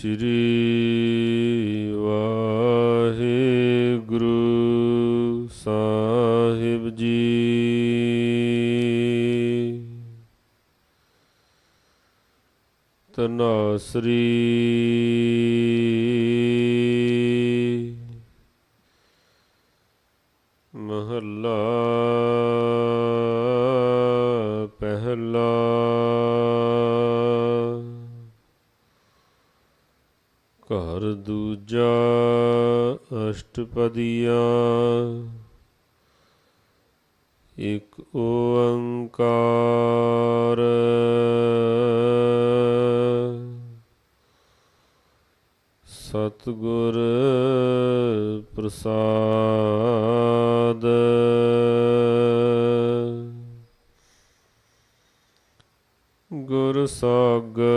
ਸ੍ਰੀ ਵਾਹਿਗੁਰੂ ਸਾਹਿਬ ਜੀ। ਤਨਾਸਰੀ ਮਹੱਲਾ ਪਹਿਲਾ ਘਰ ਦੂਜਾ ਅਸ਼ਟਪਦੀਆਂ। ਇਕ ਓੰਕਾਰ। ਸਤਿਗੁਰ ਪ੍ਰਸਾਦ। ਗੁਰ ਸਾਗਰ